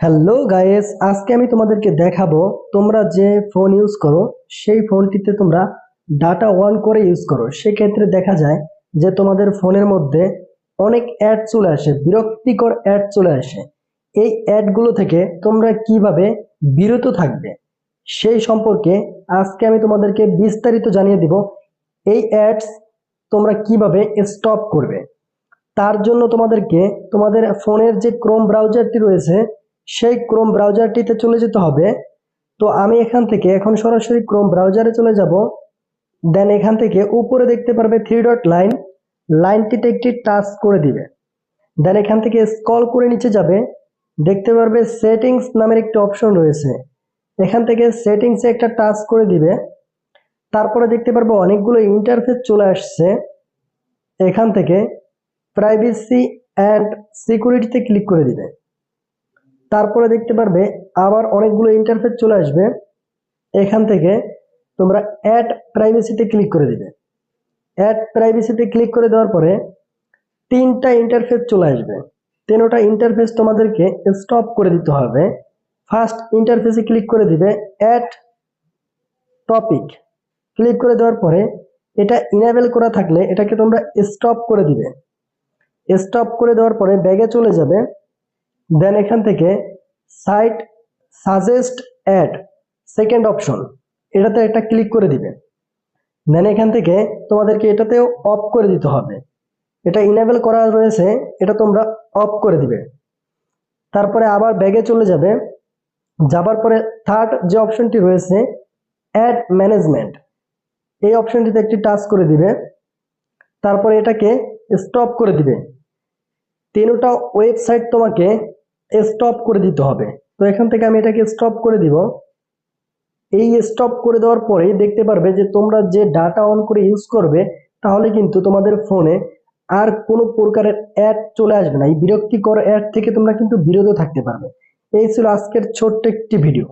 Hello guys আজকে আমি তোমাদেরকে দেখাবো তোমরা যে ফোন ইউজ করো, সেই ফোনটিতে তোমরা ডাটা অন করে ইউজ করো। সেক্ষেত্রে দেখা যায় যে তোমাদের ফোনের মধ্যে অনেক অ্যাড চলে আসে, বিরক্তিকর অ্যাড চলে আসে। এই অ্যাডগুলো থেকে তোমরা কীভাবে বিরত থাকবে, সেই সম্পর্কে আজকে আমি তোমাদেরকে বিস্তারিত জানিয়ে দিব। এই অ্যাডস তোমরা কীভাবে স্টপ করবে? তার জন্য তোমাদেরকে তোমাদের ফোনের যে ক্রোম ব্রাউজারটি রয়েছে সেই ক্রোম ব্রাউজারটিতে চলে যেতে হবে। তো আমি এখান থেকে এখন সরাসরি ক্রোম ব্রাউজারে চলে যাব। দেন এখান থেকে উপরে দেখতে পারবে থ্রি ডট লাইন লাইনটিতে একটি টাচ করে দিবে। দেন এখান থেকে স্ক্রল করে নিচে যাবে। দেখতে পারবে সেটিংস নামের একটি অপশন রয়েছে। এখান থেকে সেটিংসে একটা টাচ করে দিবে। তারপরে দেখতে পারব অনেকগুলো ইন্টারফেস চলে আসছে। এখান থেকে প্রাইভেসি অ্যান্ড সিকিউরিটিতে ক্লিক করে দিবে। তারপরে দেখতে পারবে আবার অনেকগুলো ইন্টারফেস চলে আসবে। এখান থেকে তোমরা অ্যাড প্রাইভেসিতে ক্লিক করে দিবে। অ্যাড প্রাইভেসিতে ক্লিক করে দেওয়ার পরে তিনটা ইন্টারফেস চলে আসবে। তিনোটা ইন্টারফেস তোমাদেরকে স্টপ করে দিতে হবে। ফার্স্ট ইন্টারফেসে ক্লিক করে দিবে অ্যাড টপিক ক্লিক করে দেওয়ার পরে এটা ইনেবল করা থাকলে এটাকে তোমরা স্টপ করে দিবে। স্টপ করে দেওয়ার পরে ব্যাগে চলে যাবে। দেন এখান থেকে site suggest add second option এটাতে একটা ক্লিক করে দিবে। দেন এখান থেকে তোমাদেরকে এটাতেও অফ করে দিতে হবে। এটা ইনেবল করা রয়েছে, এটা তোমরা অফ করে দিবে। তারপরে আবার ব্যাগে চলে যাবে। যাবার পরে থার্ড যে অপশনটি রয়েছে অ্যাড ম্যানেজমেন্ট এই অপশনটিতে একটি টাচ করে দিবে। তারপরে এটাকে স্টপ করে দিবে। তিনটা ওয়েবসাইট তোমাকে স্টপ করে দিতে হবে। তো এখান থেকে আমি এটাকে স্টপ করে দিব। এই স্টপ করে দেওয়ার পরে দেখতে পারবে যে তোমরা যে ডাটা অন করে ইউজ করবে, তাহলে কিন্তু তোমাদের ফোনে আর কোনো প্রকারের অ্যাড চলে আসবে না। এই বিরক্তিকর অ্যাড থেকে তোমরা কিন্তু বিরত থাকতে পারবে। এই ছিল আজকের ছোট্ট একটি ভিডিও